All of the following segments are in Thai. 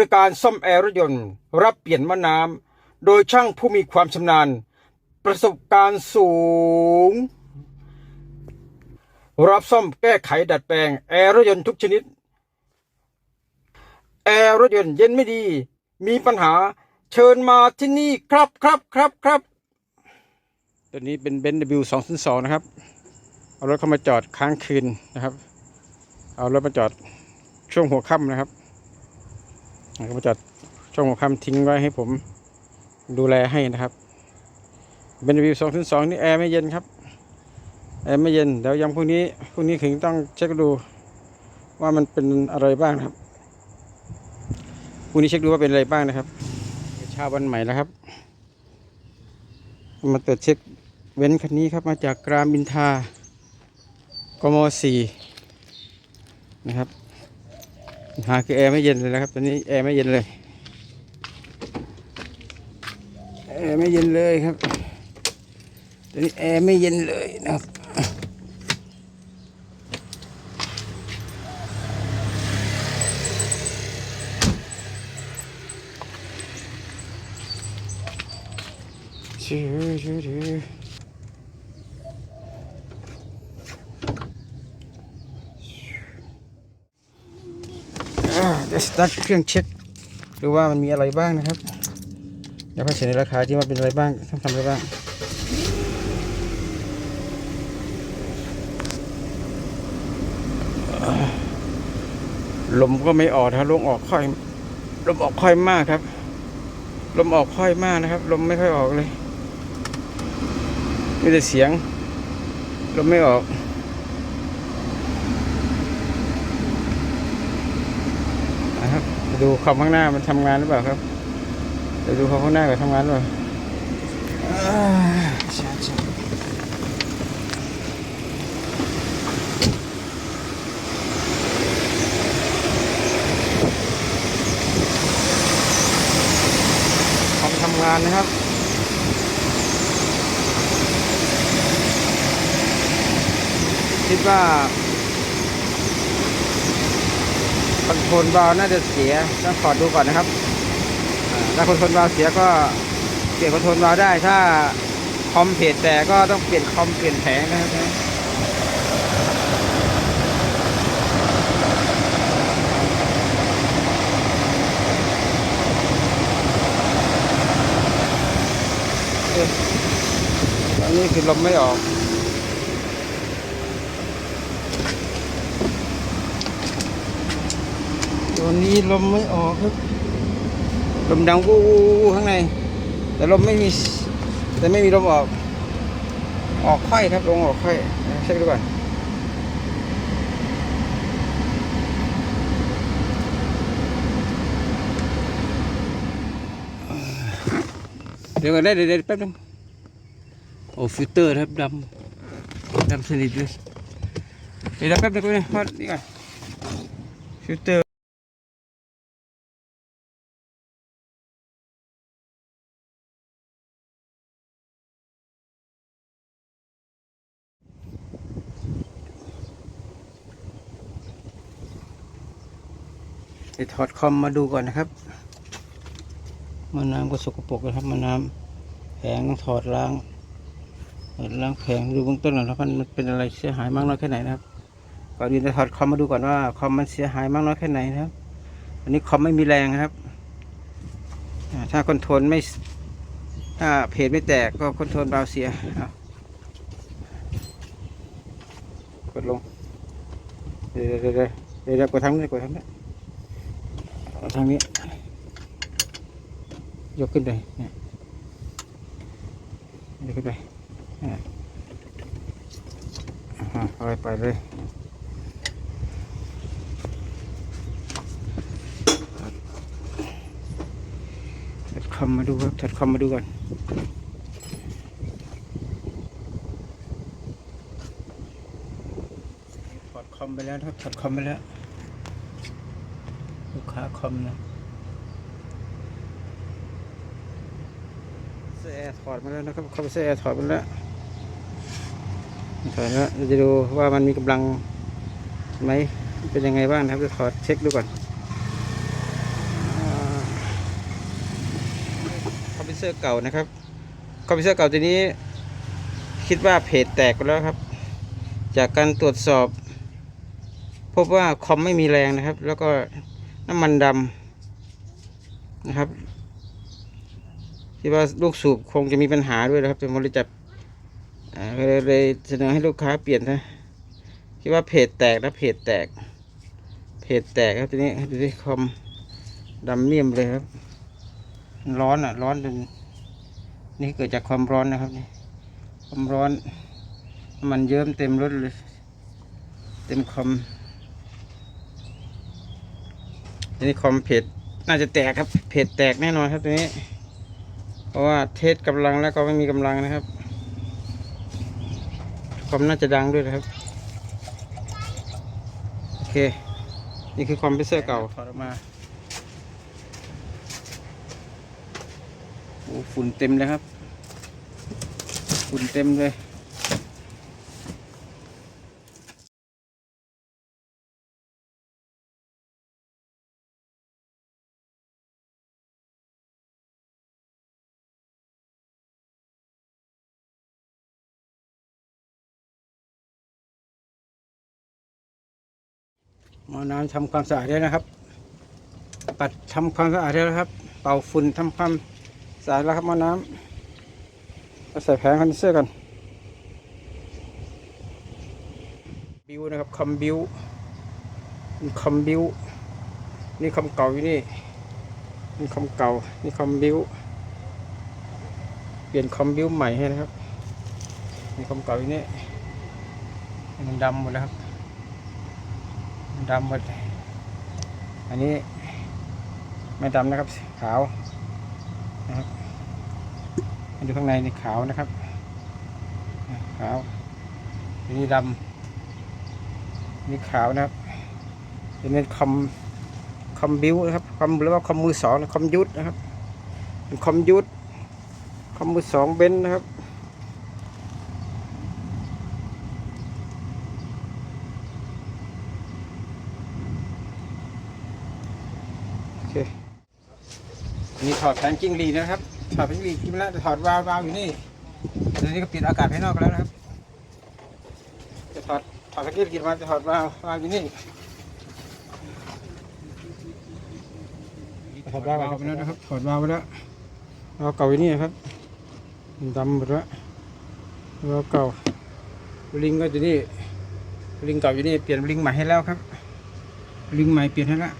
ริการซ่อมแอร์รถยนต์ รับเปลี่ยนมะน้ำโดยช่างผู้มีความชำนาญ ประสบการณ์สูง รับซ่อมแก้ไขดัดแปลงแอร์รถยนต์ทุกชนิด แอร์รถยนต์เย็นไม่ดี มีปัญหาเชิญมาที่นี่ครับครับครับครับตัวนี้เป็นเบนซ์ W 2 0 2นะครับ เอารถเข้ามาจอดค้างคืนนะครับ เอารถมาจอดช่วงหัวค่ำนะครับ เอารถมาจอดช่วงหัวค่ำทิ้งไว้ให้ผมดูแลให้นะครับเบนซ์ W 2 0 2นี่แอร์ไม่เย็นครับ แอร์ไม่เย็นเดี๋ยวยังพรุ่งนี้พรุ่งนี้ถึงต้องเช็คดูว่ามันเป็นอะไรบ้างนะครับพรุ่งนี้เช็คดูว่าเป็นอะไรบ้างนะครับเช้าวันใหม่แล้วครับ มาตรวจเช็คเว้นคันนี้ครับมาจากกรามบินทากมสี่นะครับ หาคือแอร์ไม่เย็นเลยนะครับ ตอนนี้แอร์ไม่เย็นเลย แอร์ไม่เย็นเลยครับ ตอนนี้แอร์ไม่เย็นเลยนะครับชื่อชื่อชื่ออ่าเดี๋ยว สตาร์ทเครื่องเช็คดูว่ามันมีอะไรบ้างนะครับเดี๋ยวค่อยเฉลยราคาที่ว่าเป็นอะไรบ้างต้องทำอะไรบ้างลมก็ไม่ออกนะลมออกค่อยลมออกค่อยมากครับ ลมออกค่อยมากนะครับ ลมไม่ค่อยออกเลยมีแต่เสียง ลมไม่ออก นะครับมา ดูคอมข้างหน้ามันทำงานหรือเปล่าครับเดี๋ยวดูคอมข้างหน้ากับทำงานหรือเปล่าอ่าใช่ใช่คอมทำงานนะครับคิดว่า คอนโทรลวาล์วน่าจะเสียต้องขอดูก่อนนะครับถ้าคอนโทรลวาล์วเสียก็เปลี่ยนคอนโทรลวาล์วได้ถ้าคอมเพจแต่ก็ต้องเปลี่ยนคอมเปลี่ยนแผงนะครับอันนี้คือลมไม่ออก ตัวนี้ลมไม่ออกครับ ลมดังวู้ข้างใน แต่ลมไม่มี แต่ไม่มีลมออก ออกค่อยครับลมออกค่อยเช็คดูก่อนเดี๋ยวก่อนได้เดี๋ยวแป๊บนึงโอ้ฟิลเตอร์ครับดำดำสนิทเลยเดี๋ยวแป๊บนึงแป๊บนึงพอนี่ก่อนฟิลเตอร์ เดี๋ยวถอดคอมมาดูก่อนนะครับมะน้ำก็สกปรกนะครับมะน้ำแผงต้องถอดล้างถอดล้างแผงดูเบื้องต้นก่อนนะครับมันเป็นอะไรเสียหายมากน้อยแค่ไหนนะครับก่อนอื่นจะถอดคอมมาดูก่อนว่าคอมมันเสียหายมากน้อยแค่ไหนนะครับอันนี้คอมไม่มีแรงนะครับถ้าคอนโทรลไม่ถ้าเพจไม่แตกก็คอนโทรลเบาเสียกดลงเดี๋ยวเดี๋ยวเดี๋ยวเดี๋ยวเดี๋ยกดทางนี้กดทางนี้เอา ทางนี้ ยกขึ้นไปเนี่ยยกขึ้นไปเอาปไปเลยถัดคำมาดูครับถัดคำมาดูก่อนถอดคอมไปแล้วครับถอดคอมไปแล้ว ลูกค้าคอมนะเสื้อแอร์ถอดมาแล้วนะครับเข้าไปเสื้อแอร์ถอดมาแล้วถอดแล้วเราจะดูว่ามันมีกำลังไหมเป็นยังไงบ้างนะครับจะถอดเช็คดูก่อนอ่าคอมพิวเตอร์เก่านะครับคอมพิวเตอร์เก่าตัวนี้คิดว่าเพจแตกไปแล้วครับ จากการตรวจสอบ พบว่าคอมไม่มีแรงนะครับ แล้วก็ น้ำมันดำนะครับคิดว่าลูกสูบคงจะมีปัญหาด้วยนะครับจะบริจับเลยเสนอให้ลูกค้าเปลี่ยนนะคิดว่าเพจแตกนะเพจแตก เพจแตกครับทีนี้ดูที่คอมดำเมี่ยมเลยครับ ร้อนอะ ร้อนจนนี่เกิดจากความร้อนนะครับนี่ความร้อน มันเยิ้มเต็มรถเลย เต็มคอม ทีนี้คอมเพจน่าจะแตกครับ เพจแตกแน่นอนครับตัวนี้ เพราะว่าเทสกำลังแล้วก็ไม่มีกำลังนะครับ คอมน่าจะดังด้วยนะครับ โอเค นี่คือคอมพิเตอร์เก่าถอดออกมาโอ้ฝุ่นเต็มเลยครับ ฝุ่นเต็มเลย หมอน้ำทำความสะอาดแล้นะครับ ปัดทำความสะอาดได้แล้วครับ เป่าฝุ่นทำความสะอาดแล้วครับมอน้ำมาใส่แผงคอนดินเซอร์กันบิวนะครับคอมบิวคอมบิวนี่คอมเก่าอยู่นี่นี่คอมเก่านี่คอมบิวเปลี่ยนคอมบิวใหม่ให้นะครับนี่คอมเก่าอยู่นี่มันดำหมดแล้วครับ ดำหมด อันนี้ไม่ดำนะครับขาวนะครับมาดูข้างในนี่ขาวนะครับขาวอันนี้ดำนี่ขาวนะครับอันนี้คอมคอมบิวนะครับคอมหรือว่าคอมมือสองคอมยุทธนะครับคอมยุทธคอมมือสองเบนนะครับ โอเค อันนี่ถอดแผงจิ้งหรีดนะครับ ถอดแผงจิ้งหรีดกินแล้วจะถอดวาล์ววาล์วอยู่นี่ตอนนี้ก็ปิดอากาศภายนอกแล้วนะครับ จะถอดถอดแผงจิ้งหรีดมาจะถอดวาล์ววาล์วอยู่นี่ถอดวาล์วไปแล้วนะครับถอดวาล์วไปแล้ววาล์วเก่าอยู่นี่ครับดำหมดแล้ววาล์วเก่าลิงก็อยู่นี่ลิงเก่าอยู่นี่เปลี่ยนลิงใหม่ให้แล้วครับ ลิงใหม่เปลี่ยนให้แล้ว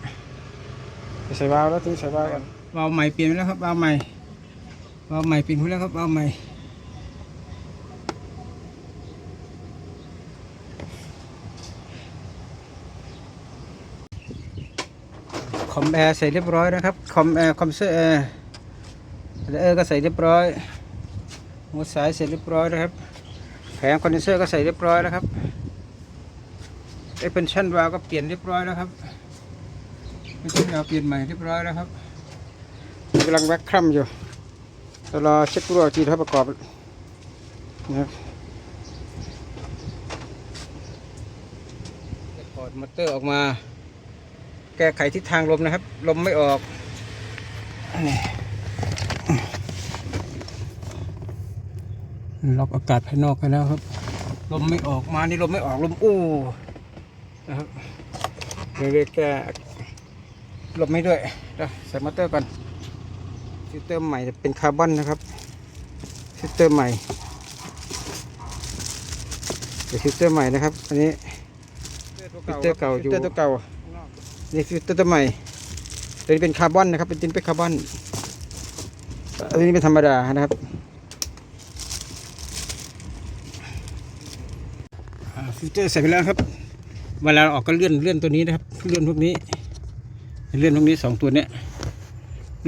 ใส่วาล์วแล้วถึงใส่วาล์วกัน วาล์วใหม่เปลี่ยนไปแล้วครับวาล์วใหม่วาล์วใหม่เปลี่ยนไปแล้วครับวาล์วใหม่คอมแอร์ใส่เรียบร้อยนะครับคอมแอร์คอมเซอร์แอร์เอร์ก็ใส่เรียบร้อยหัวสายเสร็จเรียบร้อยนะครับแผงคอนเดนเซอร์ก็ใส่เรียบร้อยแล้วครับเอเป็นชั่นวาล์วก็เปลี่ยนเรียบร้อยแล้วครับไม่ใช่เราเปลี่ยนใหม่เรียบร้อยแล้วครับ กำลังแวกครัมอยู่เดี๋ยวรอเช็ครั่วทีถ้าประกอบนะครับถอดมอเตอร์ออกมา แก้ไขทิศทางลมนะครับ ลมไม่ออกนี่ล็อกอากาศภายนอกไปแล้วครับ ลมไม่ออกมานี่ลมไม่ออกลมอู้นะครับเลยแก้ลบไม่ด้วยใส่มอเตอร์ก่อน ฟิลเตอร์ใหม่เป็นคาร์บอนนะครับฟิลเตอร์ใหม่เป็นฟิลเตอร์ใหม่นะครับอันนี้ฟิลเตอร์เก่าอยู่ฟิลเตอร์ตัวเก่านี่ฟิลเตอร์ตัวใหม่ตัวนี้เป็นคาร์บอนนะครับ เป็นตินเป็นคาร์บอนอันนี้เป็นธรรมดานะครับอ่าฟิลเตอร์ใส่ไปแล้วครับ เวลาออกก็เลื่อนเลื่อนตัวนี้นะครับ เลื่อนพวกนี้ เลื่อนตรงนี้สองตัวเนี้ย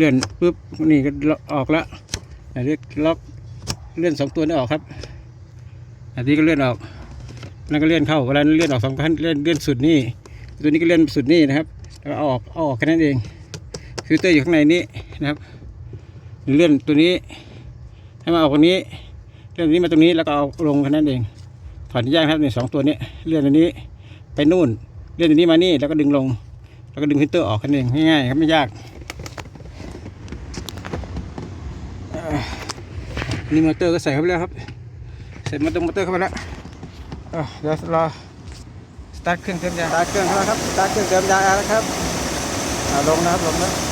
เลื่อนปุ๊บนี่ก็ออกแล้วอันนี้ล็อกเลื่อนสองตัวนี้ออกครับ อันนี้ก็เลื่อนออกแล้วก็เลื่อนเข้าเวลาเลื่อนออกสองครั้งเลื่อนเลื่อนสุดนี่ตัวนี้ก็เลื่อนสุดนี่นะครับแล้วออกออกแค่นั้นเองฟิลเตอร์อยู่ข้างในนี้นะครับ เลื่อนตัวนี้ ให้มาออกตรงนี้ เลื่อนนี้มาตรงนี้แล้วก็เอาลงแค่นั้นเองถอดแยกครับในสองตัวนี้เลื่อนตัวนี้ไปนู่น เลื่อนตัวนี้มานี่แล้วก็ดึงลง แล้วก็ดึงพิมพ์เตอร์ออกแค่นั้นเองง่ายๆครับไม่ยากเอ่อ นี่มอเตอร์ก็ใส่เข้าไปแล้วครับ ใส่มอเตอร์มอเตอร์เข้าไปแล้วเดี๋ยวรอสตาร์ทเครื่องเติมยางสตาร์ทเครื่องแล้วครับสตาร์ทเครื่องเติมยางแล้วครับลงนะครับลงนะ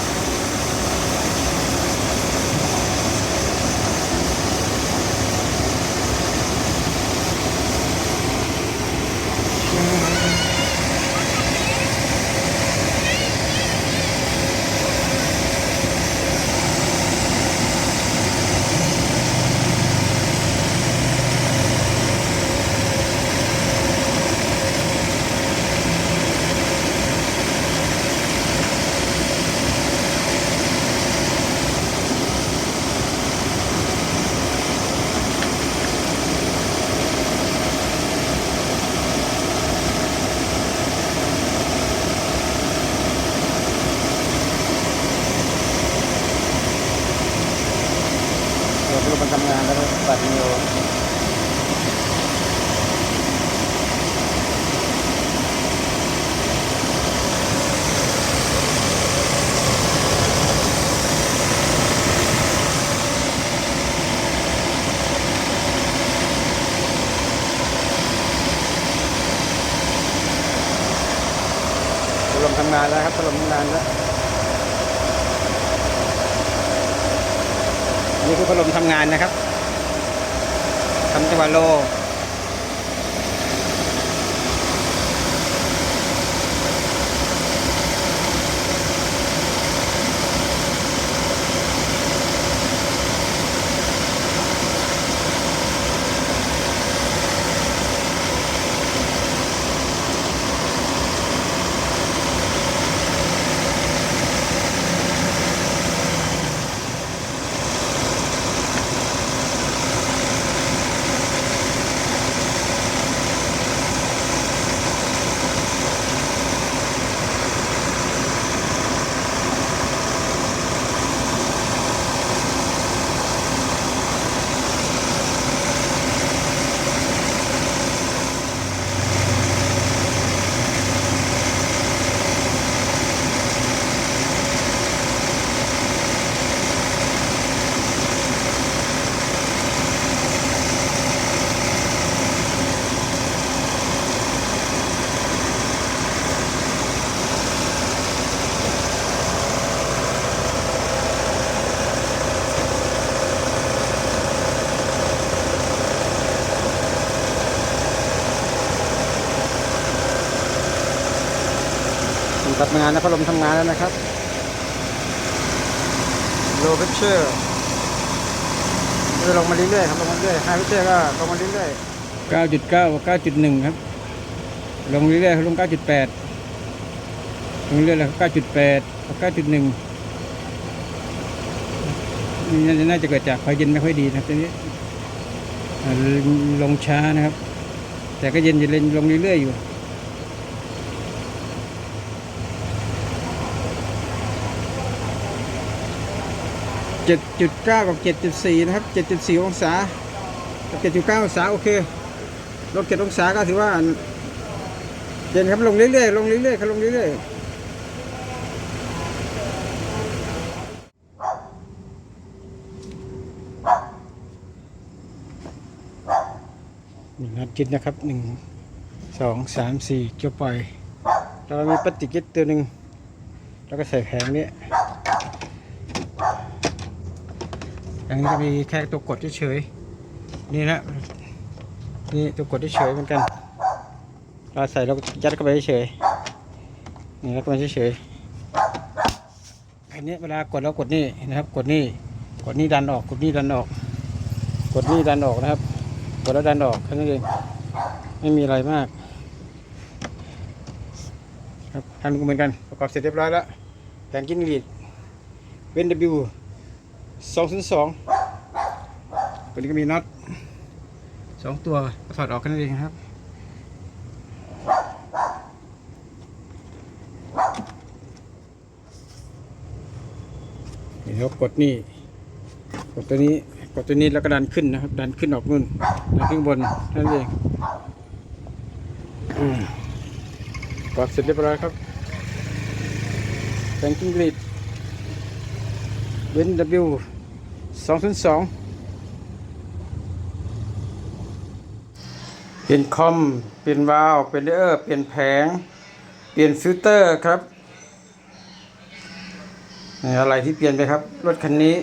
ทำงานแล้วก็ปัดนิวลมทำงานแล้วครับพัดลมทำงานแล้ว นี่คือพัดลมทำงานนะครับทำจังหวะโล ทำงานนะพัดลมทำงานแล้วนะครับ low pressure จะลงมาเรื่อยๆครับลงมาเรื่อย high pressure ก็ลงมาเรื่อยๆ9.9 9.1ครับ ลงเรื่อยๆลง9.8ลงเรื่อยๆแล้ว9.8 9.1นี่น่าจะเกิดจากไฟเย็นไม่ค่อยดีนะครับตอนนี้อ่าลงช้านะครับ แต่ก็เย็นจะเล่นลงเรื่อยๆอยู่ เจ็ดจุดเก้ากับเจ็ดจุดสี่นะครับเจ็ดจุดสี่องศา กับเจ็ดจุดเก้าองศา โอเคลดเจ็ดองศาก็ถือว่า เย็นครับลงเรื่อยๆ ลงเรื่อยๆครับลงเรื่อยๆหนึ่งนัดจิตนะครับหนึ่งสองสามสี่เกี่ยวปล่อย เรามีปฏิกิริยาตัวหนึ่งแล้วก็ใส่แผงนี้ อย่างนี้ก็มีแค่ตัวกดเฉยๆนี่นะนี่ตัวกดเฉยๆเหมือนกันเราใส่เรายัดเข้าไปเฉยๆนี่ยัดเข้าไปเฉยๆอันนี้เวลากดเรากดนี่นะครับ กดนี่กดนี่ดันออก กดนี่ดันออก กดนี่ดันออกนะครับ กดแล้วดันออกแค่นั้นเองไม่มีอะไรมาก ครับทำเหมือนกันประกอบเสร็จเรียบร้อยแล้วแผงกินลีดเวนบิว สองศูนย์สองตัวนี้ก็มีน็อตสองตัวถอดออกกันเองครับนี่เรากดนี่กดตัวนี้กดตัวนี้แล้วก็ดันขึ้นนะครับ ดันขึ้นออกนู่นดันขึ้นบนนั่นเองอืมกดเสร็จเรียบร้อยครับแบงกิ้งกรีด เบน W สองศูนสองเปลี่ยนคอม เปลี่ยนวาล์วเปลี่ยนเลเยอร์ เปลี่ยนแผง เปลี่ยนฟิลเตอร์ครับ อะไรที่เปลี่ยนไปครับ รถคันนี้